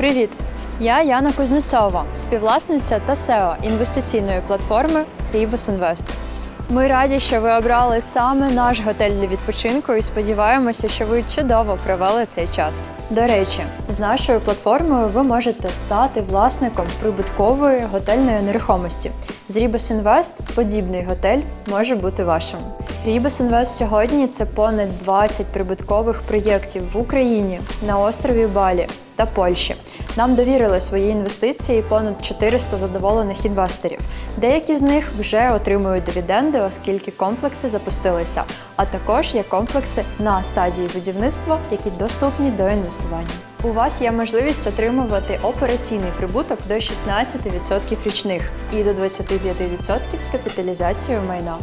Привіт! Я Яна Кузнецова, співвласниця та SEO інвестиційної платформи Ribus Invest. Ми раді, що ви обрали саме наш готель для відпочинку і сподіваємося, що ви чудово провели цей час. До речі, з нашою платформою ви можете стати власником прибуткової готельної нерухомості. З Ribus Invest подібний готель може бути вашим. Ribus Invest сьогодні це понад 20 прибуткових проєктів в Україні на острові Балі та Польщі. Нам довірили свої інвестиції понад 400 задоволених інвесторів. Деякі з них вже отримують дивіденди, оскільки комплекси запустилися. А також є комплекси на стадії будівництва, які доступні до інвестування. У вас є можливість отримувати операційний прибуток до 16% річних і до 25% з капіталізацією майна.